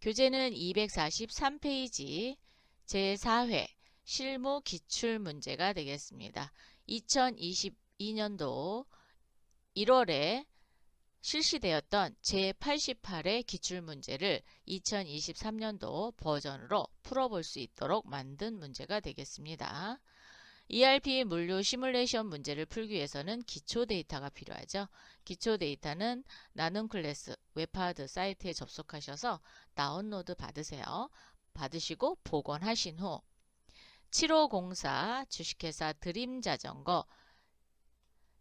교재는 243페이지 제4회 실무 기출 문제가 되겠습니다. 2022년도 1월에 실시되었던 제88회 기출 문제를 2023년도 버전으로 풀어볼 수 있도록 만든 문제가 되겠습니다. ERP 물류 시뮬레이션 문제를 풀기 위해서는 기초 데이터가 필요하죠. 기초 데이터는 나눔 클래스 웹하드 사이트에 접속하셔서 다운로드 받으세요. 받으시고 복원하신 후 7504 주식회사 드림자전거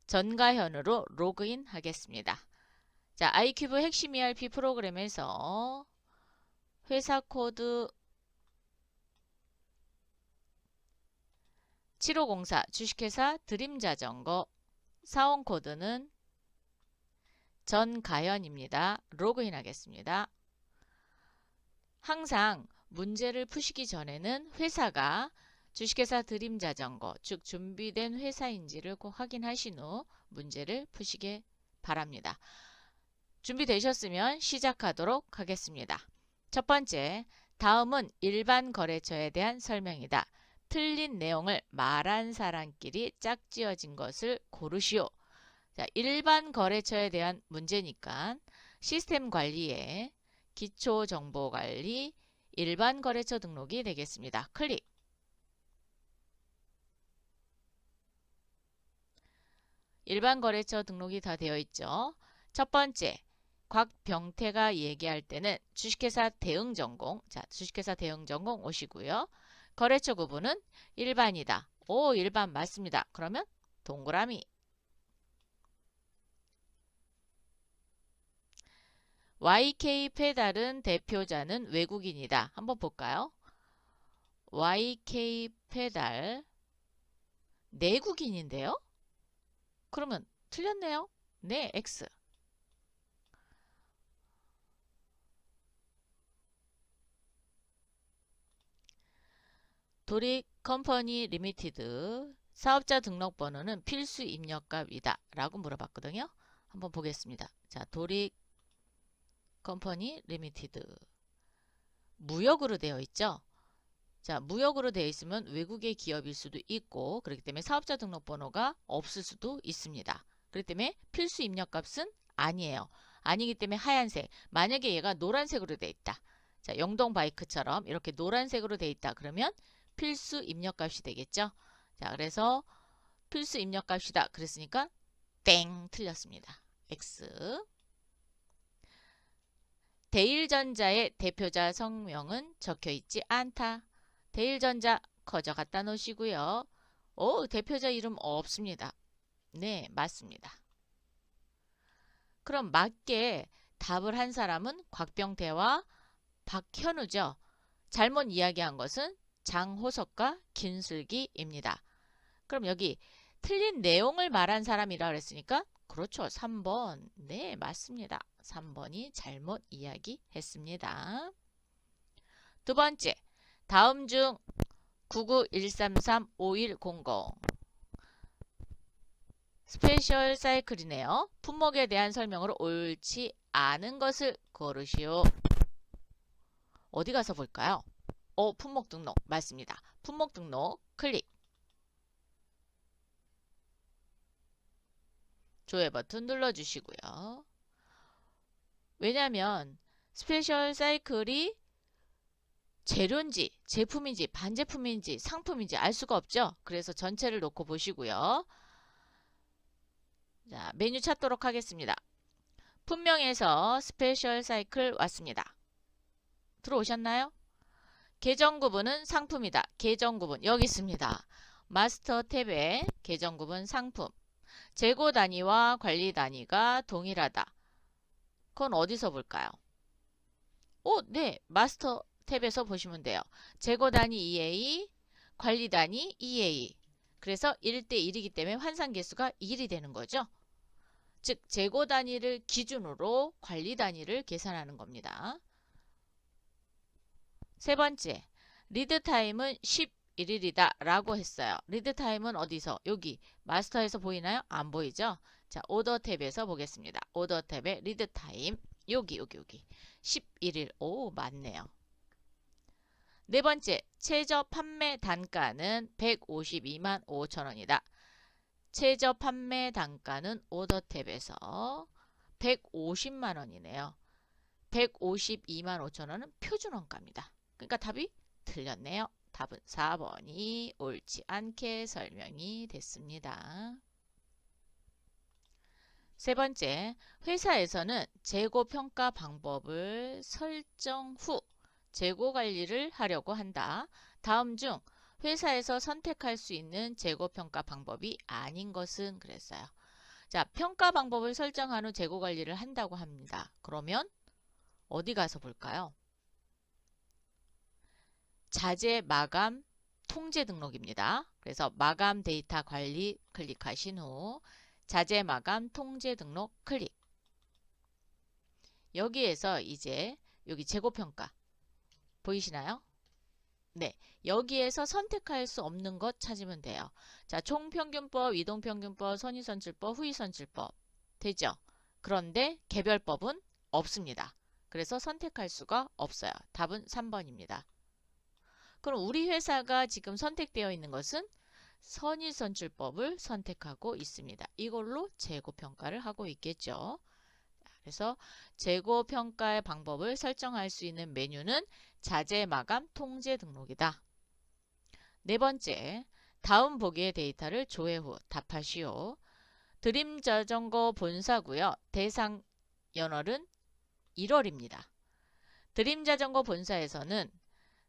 전가현으로 로그인 하겠습니다. 자, 아이큐브 핵심 ERP 프로그램에서 회사 코드 7504 주식회사 드림자전거 사원 코드는 전가연입니다. 로그인 하겠습니다. 항상 문제를 푸시기 전에는 회사가 주식회사 드림자전거 즉 준비된 회사인지를 꼭 확인하신 후 문제를 푸시길 바랍니다. 준비되셨으면 시작하도록 하겠습니다. 첫 번째, 다음은 일반 거래처에 대한 설명이다. 틀린 내용을 말한 사람끼리 짝지어진 것을 고르시오. 자, 일반 거래처에 대한 문제니까 시스템 관리에 기초 정보 관리 일반 거래처 등록이 되겠습니다. 클릭. 일반 거래처 등록이 다 되어 있죠. 첫 번째, 곽병태가 얘기할 때는 주식회사 대응 전공, 자, 주식회사 대응 전공 오시고요. 거래처 구분은 일반이다. 오, 일반 맞습니다. 그러면 동그라미. YK 페달은 대표자는 외국인이다. 한번 볼까요? YK 페달 내국인인데요? 그러면 틀렸네요. 네, X. 도릭 컴퍼니 리미티드 사업자 등록번호는 필수 입력값이다 라고 물어봤거든요. 한번 보겠습니다. 자, 도릭 컴퍼니 리미티드 무역으로 되어 있죠. 자, 무역으로 되어 있으면 외국의 기업일 수도 있고 그렇기 때문에 사업자 등록번호가 없을 수도 있습니다. 그렇기 때문에 필수 입력값은 아니에요. 아니기 때문에 하얀색. 만약에 얘가 노란색으로 되어 있다. 자, 영동 바이크처럼 이렇게 노란색으로 되어 있다. 그러면 필수 입력값이 되겠죠. 자, 그래서 필수 입력값이다. 그랬으니까 땡 틀렸습니다. X. 대일전자의 대표자 성명은 적혀 있지 않다. 대일전자 커져 갖다 놓으시고요. 오, 대표자 이름 없습니다. 네, 맞습니다. 그럼 맞게 답을 한 사람은 곽병태와 박현우죠. 잘못 이야기한 것은 장호석과 김슬기입니다. 그럼 여기 틀린 내용을 말한 사람이라 그랬으니까 그렇죠. 3번. 네, 맞습니다. 3번이 잘못 이야기했습니다. 두 번째, 다음 중 99133510 스페셜 사이클이네요. 품목에 대한 설명으로 옳지 않은 것을 고르시오. 어디 가서 볼까요? 어, 품목 등록 맞습니다. 품목 등록 클릭. 조회 버튼 눌러주시고요. 왜냐하면 스페셜 사이클이 재료인지 제품인지 반제품인지 상품인지 알 수가 없죠. 그래서 전체를 놓고 보시고요. 자, 메뉴 찾도록 하겠습니다. 품명에서 스페셜 사이클 왔습니다. 들어오셨나요? 계정 구분은 상품이다. 계정 구분 여기 있습니다. 마스터 탭에 계정 구분 상품 재고 단위와 관리 단위가 동일하다. 그건 어디서 볼까요? 오, 네. 마스터 탭에서 보시면 돼요. 재고 단위 EA, 관리 단위 EA. 그래서 1대 1이기 때문에 환산 개수가 1이 되는 거죠. 즉 재고 단위를 기준으로 관리 단위를 계산하는 겁니다. 세 번째, 리드 타임은 11일이다 라고 했어요. 리드 타임은 어디서? 여기 마스터에서 보이나요? 안 보이죠? 자, 오더 탭에서 보겠습니다. 오더 탭에 리드 타임 여기 여기 여기 11일 오 맞네요. 네 번째 최저 판매 단가는 152만 5천 원이다. 최저 판매 단가는 오더 탭에서 150만 원이네요. 152만 5천 원은 표준 원가입니다. 그러니까 답이 틀렸네요. 답은 4번이 옳지 않게 설명이 됐습니다. 세 번째, 회사에서는 재고 평가 방법을 설정 후 재고 관리를 하려고 한다. 다음 중 회사에서 선택할 수 있는 재고 평가 방법이 아닌 것은 그랬어요. 자, 평가 방법을 설정한 후 재고 관리를 한다고 합니다. 그러면 어디 가서 볼까요? 자재 마감 통제 등록입니다. 그래서 마감 데이터 관리 클릭하신 후 자재 마감 통제 등록 클릭. 여기에서 이제 여기 재고 평가 보이시나요? 네. 여기에서 선택할 수 없는 것 찾으면 돼요. 자, 총평균법, 이동평균법, 선의선출법, 후의선출법 되죠? 그런데 개별법은 없습니다. 그래서 선택할 수가 없어요. 답은 3번입니다. 그럼 우리 회사가 지금 선택되어 있는 것은 선의선출법을 선택하고 있습니다. 이걸로 재고평가를 하고 있겠죠. 그래서 재고평가의 방법을 설정할 수 있는 메뉴는 자재 마감 통제 등록이다. 네 번째, 다음 보기의 데이터를 조회 후 답하시오. 드림 자전거 본사고요. 대상 연월은 1월입니다. 드림 자전거 본사에서는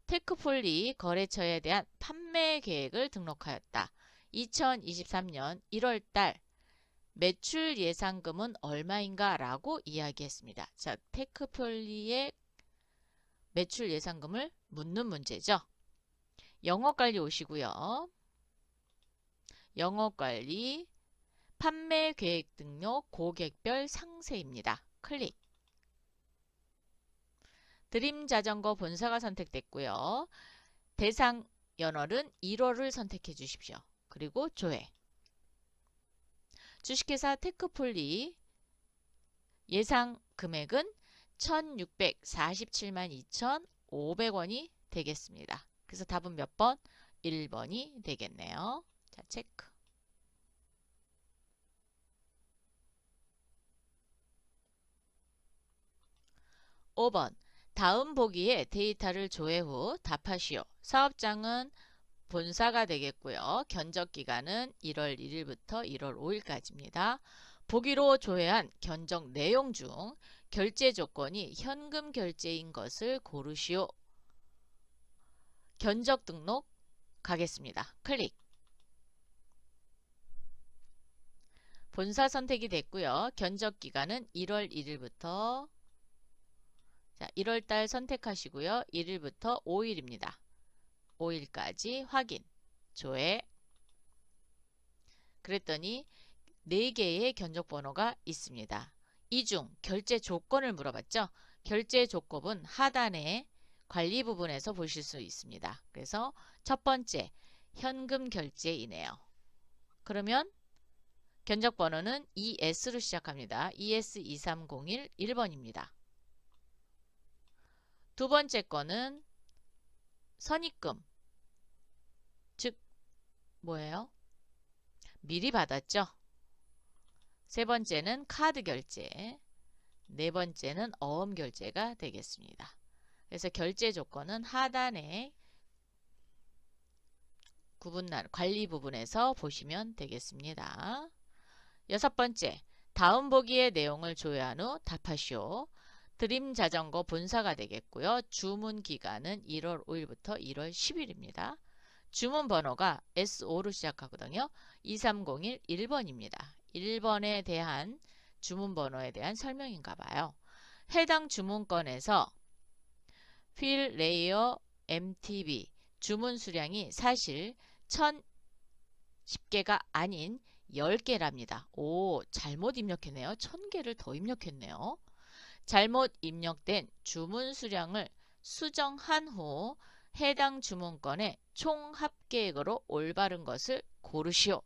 테크폴리 거래처에 대한 판매 계획을 등록하였다. 2023년 1월 달 매출 예상금은 얼마인가 라고 이야기했습니다. 자, 테크폴리의 매출 예상금을 묻는 문제죠. 영업관리 오시고요. 영업관리 판매 계획 등록 고객별 상세입니다. 클릭. 드림 자전거 본사가 선택됐고요. 대상 연월은 1월을 선택해 주십시오. 그리고 조회. 주식회사 테크폴리 예상 금액은 1647만 2,500원이 되겠습니다. 그래서 답은 몇 번? 1번이 되겠네요. 자, 체크. 5번 다음 보기에 데이터를 조회 후 답하시오. 사업장은 본사가 되겠고요. 견적 기간은 1월 1일부터 1월 5일까지입니다. 보기로 조회한 견적 내용 중 결제 조건이 현금 결제인 것을 고르시오. 견적 등록 가겠습니다. 클릭. 본사 선택이 됐고요. 견적 기간은 1월 1일부터 자, 1월달 선택하시고요. 1일부터 5일입니다. 5일까지 확인, 조회. 그랬더니 4개의 견적 번호가 있습니다. 이 중 결제 조건을 물어봤죠. 결제 조건은 하단에 관리 부분에서 보실 수 있습니다. 그래서 첫 번째 현금 결제이네요. 그러면 견적 번호는 ES로 시작합니다. ES2301 1번입니다. 두 번째 거는 선입금 즉 뭐예요? 미리 받았죠? 세 번째는 카드 결제 네 번째는 어음 결제가 되겠습니다. 그래서 결제 조건은 하단에 구분난 관리 부분에서 보시면 되겠습니다. 여섯 번째, 다음 보기의 내용을 조회한 후 답하시오. 드림 자전거 본사가 되겠고요. 주문 기간은 1월 5일부터 1월 10일입니다. 주문 번호가 S5로 시작하거든요. 2301 1번입니다. 1번에 대한 주문 번호에 대한 설명인가 봐요. 해당 주문건에서 필 레이어 MTB 주문 수량이 사실 1010개가 아닌 10개랍니다. 오, 잘못 입력했네요. 1000개를 더 입력했네요. 잘못 입력된 주문 수량을 수정한 후 해당 주문건의 총 합계액으로 올바른 것을 고르시오.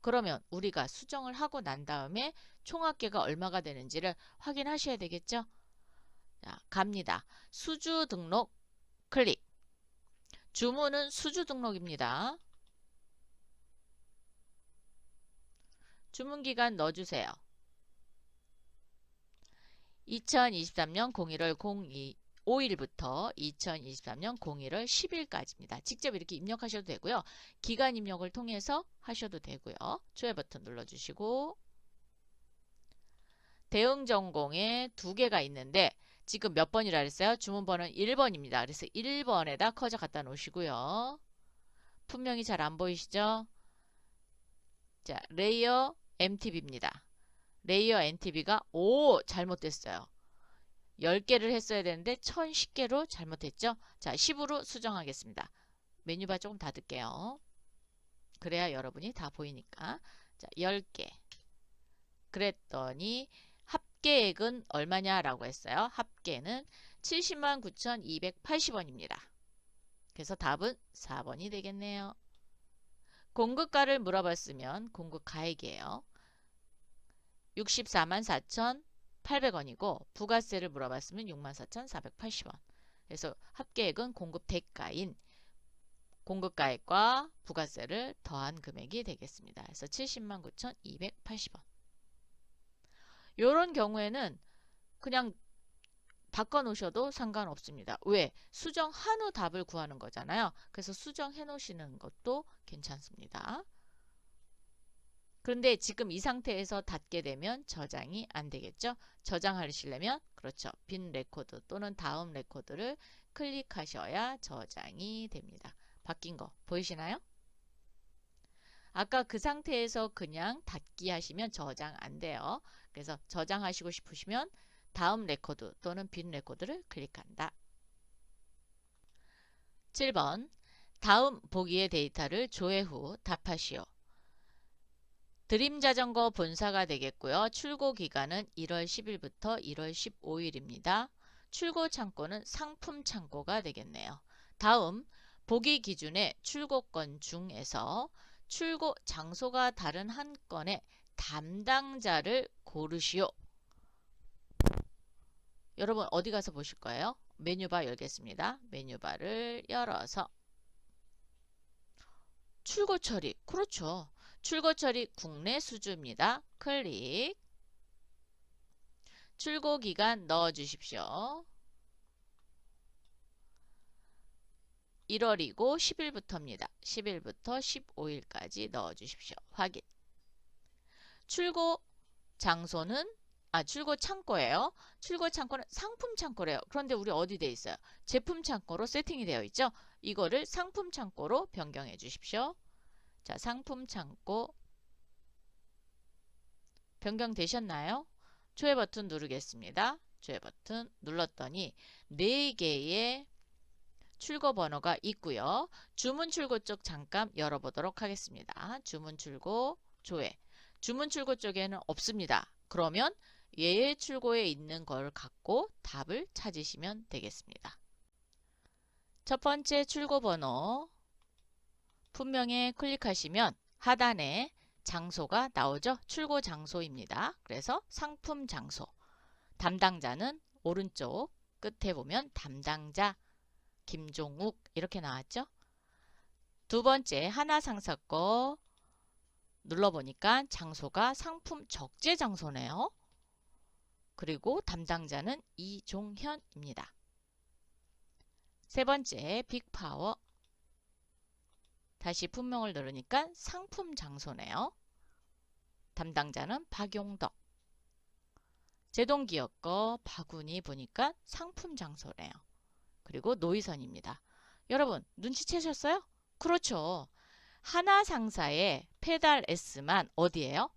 그러면 우리가 수정을 하고 난 다음에 총 합계가 얼마가 되는지를 확인하셔야 되겠죠? 자, 갑니다. 수주 등록 클릭. 주문은 수주 등록입니다. 주문 기간 넣어주세요. 2023년 01월 02 5일부터 2023년 01월 10일까지입니다. 직접 이렇게 입력하셔도 되고요. 기간 입력을 통해서 하셔도 되고요. 조회 버튼 눌러주시고 대응 전공에 두 개가 있는데 지금 몇 번이라 그랬어요? 주문번호는 1번입니다. 그래서 1번에다 커져 갖다 놓으시고요. 분명히 잘 안 보이시죠? 자, 레이어 MTB입니다. 레이어 MTB가 오 잘못됐어요. 10개를 했어야 되는데 1010개로 잘못했죠. 자 10으로 수정하겠습니다. 메뉴바 조금 닫을게요. 그래야 여러분이 다 보이니까 자 10개 그랬더니 합계액은 얼마냐라고 했어요. 합계는 70만 9,280원입니다. 그래서 답은 4번이 되겠네요. 공급가를 물어봤으면 공급가액이에요. 64만 4,800원이고 부가세를 물어봤으면 64,480원. 4 그래서 합계액은 공급 대가인 공급가액과 부가세를 더한 금액이 되겠습니다. 그래서 70만 9,280원. 이런 경우에는 그냥 바꿔놓으셔도 상관없습니다. 왜? 수정한 후 답을 구하는 거잖아요. 그래서 수정해 놓으시는 것도 괜찮습니다. 그런데 지금 이 상태에서 닫게 되면 저장이 안 되겠죠. 저장하시려면 그렇죠. 빈 레코드 또는 다음 레코드를 클릭하셔야 저장이 됩니다. 바뀐 거 보이시나요? 아까 그 상태에서 그냥 닫기 하시면 저장 안 돼요. 그래서 저장하시고 싶으시면 다음 레코드 또는 빈 레코드를 클릭한다. 7번 다음 보기의 데이터를 조회 후 답하시오. 드림자전거 본사가 되겠고요. 출고 기간은 1월 10일부터 1월 15일입니다. 출고 창고는 상품 창고가 되겠네요. 다음 보기 기준의 출고건 중에서 출고 장소가 다른 한 건의 담당자를 고르시오. 여러분 어디 가서 보실 거예요? 메뉴바 열겠습니다. 메뉴바를 열어서 출고 처리. 그렇죠. 출고 처리 국내 수주입니다. 클릭. 출고 기간 넣어 주십시오. 1월이고 10일부터입니다. 10일부터 15일까지 넣어 주십시오. 확인. 출고 장소는 아 출고 창고예요. 출고 창고는 상품 창고래요. 그런데 우리 어디 돼 있어요? 제품 창고로 세팅이 되어 있죠. 이거를 상품 창고로 변경해 주십시오. 자, 상품 창고 변경되셨나요? 조회 버튼 누르겠습니다. 조회 버튼 눌렀더니 4개의 출고 번호가 있고요. 주문 출고 쪽 잠깐 열어보도록 하겠습니다. 주문 출고 조회. 주문 출고 쪽에는 없습니다. 그러면 예의 출고에 있는 걸 갖고 답을 찾으시면 되겠습니다. 첫 번째 출고 번호 분명에 클릭하시면 하단에 장소가 나오죠. 출고 장소입니다. 그래서 상품 장소. 담당자는 오른쪽 끝에 보면 담당자 김종욱 이렇게 나왔죠. 두 번째 하나상사 거 눌러보니까 장소가 상품 적재 장소네요. 그리고 담당자는 이종현입니다. 세 번째 빅파워 다시 품명을 누르니까 상품 장소네요. 담당자는 박용덕. 제동기업 거 바구니 보니까 상품 장소래요. 그리고 노이선입니다. 여러분 눈치채셨어요? 그렇죠. 하나 상사의 페달 S만 어디에요?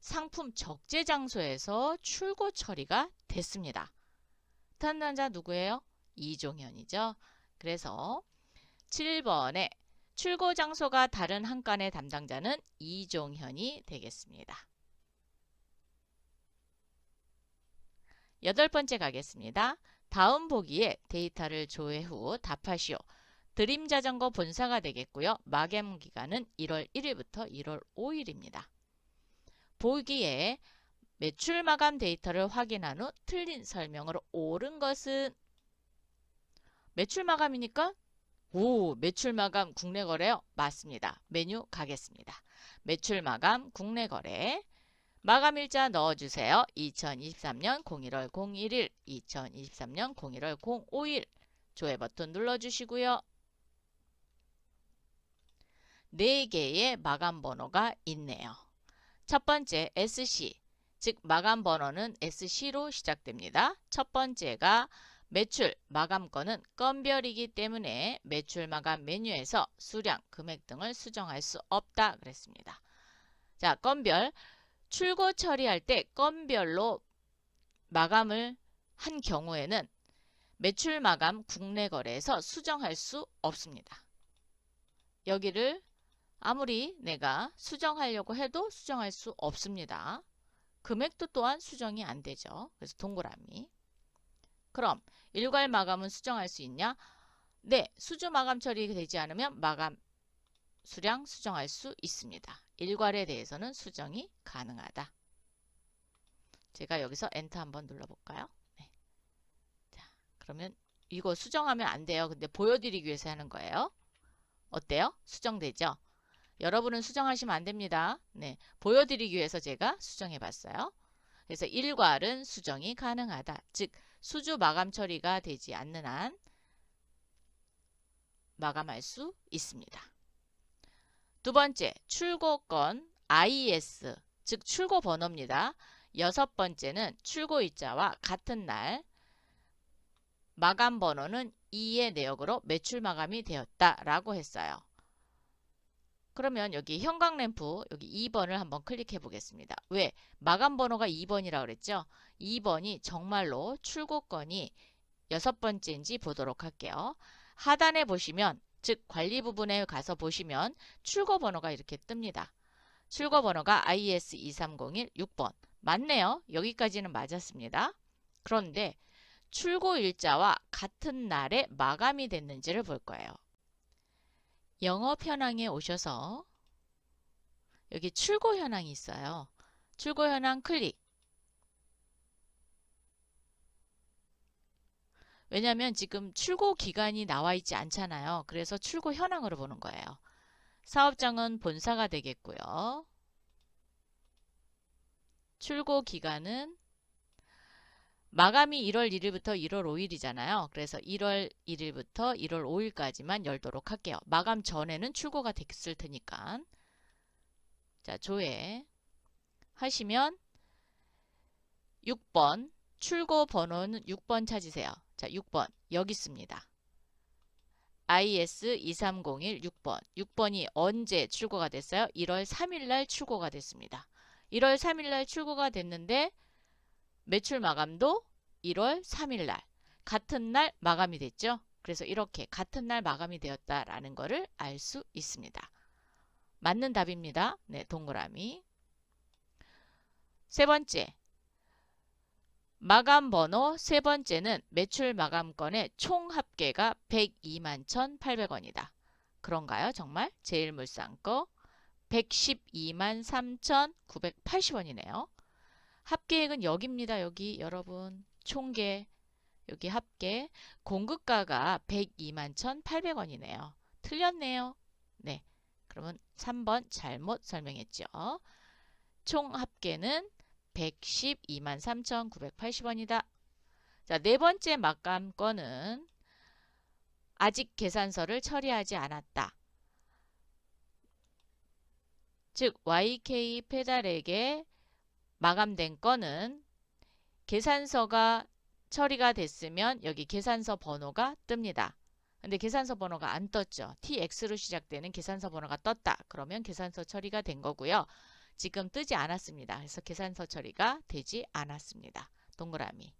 상품 적재 장소에서 출고 처리가 됐습니다. 담당자 누구예요? 이종현이죠. 그래서 7번에 출고 장소가 다른 한 건의 담당자는 이종현이 되겠습니다. 여덟 번째 가겠습니다. 다음 보기에 데이터를 조회 후 답하시오. 드림 자전거 본사가 되겠고요. 마감 기간은 1월 1일부터 1월 5일입니다. 보기에 매출 마감 데이터를 확인한 후 틀린 설명으로 옳은 것은 매출 마감이니까 오 매출 마감 국내 거래요 맞습니다. 메뉴 가겠습니다. 매출 마감 국내 거래. 마감일자 넣어주세요. 2023년 01월 01일 2023년 01월 05일. 조회 버튼 눌러주시고요. 4개의 마감 번호가 있네요. 첫 번째 SC 즉 마감 번호는 SC로 시작됩니다. 첫 번째가 매출 마감건은 건별이기 때문에 매출 마감 메뉴에서 수량, 금액 등을 수정할 수 없다 그랬습니다. 자, 건별 출고 처리할 때 건별로 마감을 한 경우에는 매출 마감 국내 거래에서 수정할 수 없습니다. 여기를 아무리 내가 수정하려고 해도 수정할 수 없습니다. 금액도 또한 수정이 안 되죠. 그래서 동그라미. 그럼 일괄 마감은 수정할 수 있냐? 네, 수주 마감 처리되지 않으면 마감 수량 수정할 수 있습니다. 일괄에 대해서는 수정이 가능하다. 제가 여기서 엔터 한번 눌러볼까요? 네. 자, 그러면 이거 수정하면 안 돼요. 근데 보여드리기 위해서 하는 거예요. 어때요? 수정되죠? 여러분은 수정하시면 안 됩니다. 네, 보여드리기 위해서 제가 수정해 봤어요. 그래서 일괄은 수정이 가능하다. 즉 수주 마감 처리가 되지 않는 한 마감할 수 있습니다. 두 번째, 출고건 IS, 즉 출고 번호입니다. 여섯 번째는 출고일자와 같은 날 마감 번호는 2의 내역으로 매출 마감이 되었다라고 했어요. 그러면 여기 형광 램프 여기 2번을 한번 클릭해 보겠습니다. 왜? 마감 번호가 2번이라고 그랬죠? 2번이 정말로 출고건이 여섯 번째인지 보도록 할게요. 하단에 보시면 즉 관리 부분에 가서 보시면 출고 번호가 이렇게 뜹니다. 출고 번호가 IS2301 6번 맞네요. 여기까지는 맞았습니다. 그런데 출고 일자와 같은 날에 마감이 됐는지를 볼 거예요. 영업 현황에 오셔서 여기 출고 현황이 있어요. 출고 현황 클릭. 왜냐하면 지금 출고 기간이 나와 있지 않잖아요. 그래서 출고 현황으로 보는 거예요. 사업장은 본사가 되겠고요. 출고 기간은 마감이 1월 1일부터 1월 5일이잖아요. 그래서 1월 1일부터 1월 5일까지만 열도록 할게요. 마감 전에는 출고가 됐을 테니까. 자, 조회 하시면 6번 출고 번호는 6번 찾으세요. 자, 6번 여기 있습니다. IS 2301 6번. 6번이 언제 출고가 됐어요? 1월 3일 날 출고가 됐습니다. 1월 3일 날 출고가 됐는데 매출 마감도 1월 3일 날 같은 날 마감이 됐죠. 그래서 이렇게 같은 날 마감이 되었다라는 것을 알 수 있습니다. 맞는 답입니다. 네, 동그라미. 세 번째. 마감 번호 세 번째는 매출 마감건의 총 합계가 102만 1,800원이다. 그런가요? 정말? 제일물산 거 112만 3,980원이네요. 합계액은 여기입니다. 여기 여러분 총계 여기 합계 공급가가 102만 1,800원이네요. 틀렸네요. 네. 그러면 3번 잘못 설명했죠. 총 합계는 112만 3,980원이다. 자, 네 번째 막감 건은 아직 계산서를 처리하지 않았다. 즉 YK 페달에게 마감된 건은 계산서가 처리가 됐으면 여기 계산서 번호가 뜹니다. 근데 계산서 번호가 안 떴죠. TX로 시작되는 계산서 번호가 떴다. 그러면 계산서 처리가 된 거고요. 지금 뜨지 않았습니다. 그래서 계산서 처리가 되지 않았습니다. 동그라미.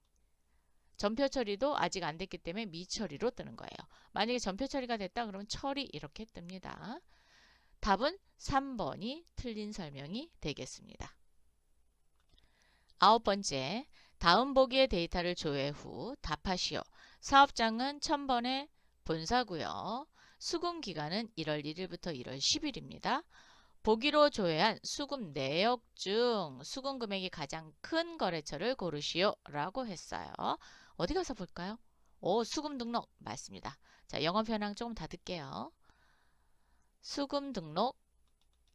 전표 처리도 아직 안 됐기 때문에 미처리로 뜨는 거예요. 만약에 전표 처리가 됐다 그러면 처리 이렇게 뜹니다. 답은 3번이 틀린 설명이 되겠습니다. 아홉 번째, 다음 보기의 데이터를 조회 후 답하시오. 사업장은 1000번의 본사고요. 수금 기간은 1월 1일부터 1월 10일입니다. 보기로 조회한 수금 내역 중 수금 금액이 가장 큰 거래처를 고르시오 라고 했어요. 어디 가서 볼까요? 오, 수금 등록 맞습니다. 자, 영어 현황 조금 다 듣게요. 수금 등록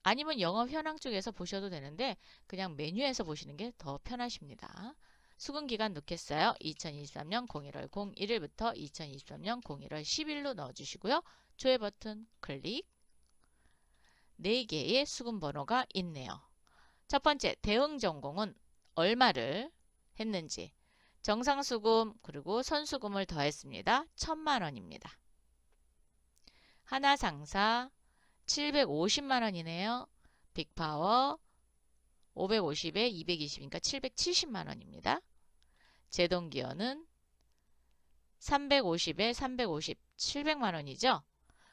아니면 영어 현황 쪽에서 보셔도 되는데 그냥 메뉴에서 보시는 게 더 편하십니다. 수금 기간 넣겠어요. 2023년 01월 01일부터 2023년 01월 10일로 넣어주시고요. 조회 버튼 클릭 4개의 수금 번호가 있네요. 첫 번째 대응 전공은 얼마를 했는지 정상 수금 그리고 선수금을 더했습니다. 천만 원입니다. 하나 상사 750만 원이네요. 빅파워 550에 220이니까 770만 원입니다. 제동기어는 350에 350, 700만 원이죠.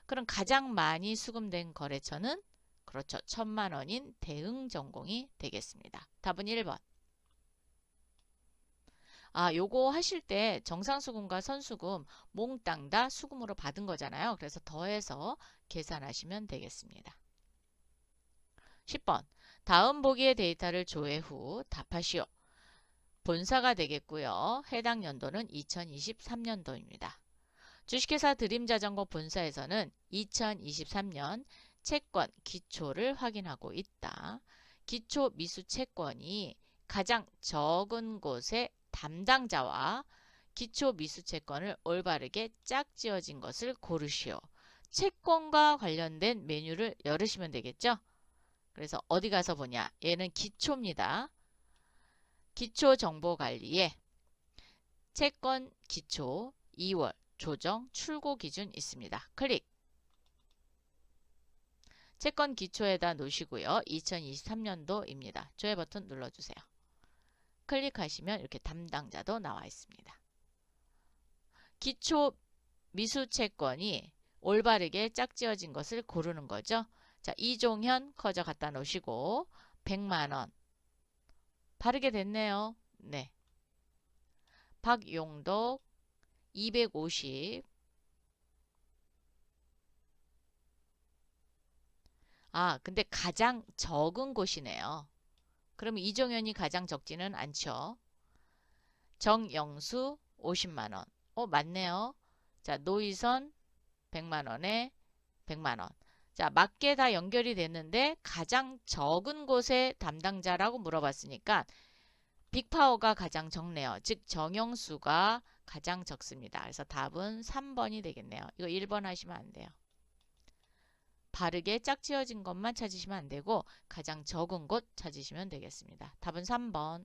그럼 가장 많이 수금된 거래처는 그렇죠. 천만 원인 대응 전공이 되겠습니다. 답은 1번. 아, 요거 하실 때 정상수금과 선수금 몽땅 다 수금으로 받은 거잖아요. 그래서 더해서 계산하시면 되겠습니다. 10번. 다음 보기의 데이터를 조회 후 답하시오. 본사가 되겠고요. 해당 연도는 2023년도입니다. 주식회사 드림자전거 본사에서는 2023년 채권 기초를 확인하고 있다. 기초 미수 채권이 가장 적은 곳의 담당자와 기초 미수 채권을 올바르게 짝지어진 것을 고르시오. 채권과 관련된 메뉴를 열으시면 되겠죠? 그래서 어디 가서 보냐? 얘는 기초입니다. 기초 정보 관리에 채권 기초 2월 조정 출고 기준 있습니다. 클릭. 채권 기초에다 놓으시고요. 2023년도입니다. 조회 버튼 눌러주세요. 클릭하시면 이렇게 담당자도 나와 있습니다. 기초 미수 채권이 올바르게 짝지어진 것을 고르는 거죠. 자, 이종현 커져 갖다 놓으시고 100만원 바르게 됐네요. 네. 박용덕 250 아, 근데 가장 적은 곳이네요. 그럼 이종현이 가장 적지는 않죠. 정영수 50만원. 어, 맞네요. 자, 노희선 100만 원에 100만 원. 자, 맞게 다 연결이 됐는데 가장 적은 곳의 담당자라고 물어봤으니까 빅파워가 가장 적네요. 즉 정영수가 가장 적습니다. 그래서 답은 3번이 되겠네요. 이거 1번 하시면 안 돼요. 바르게 짝지어진 것만 찾으시면 안 되고 가장 적은 곳 찾으시면 되겠습니다. 답은 3번.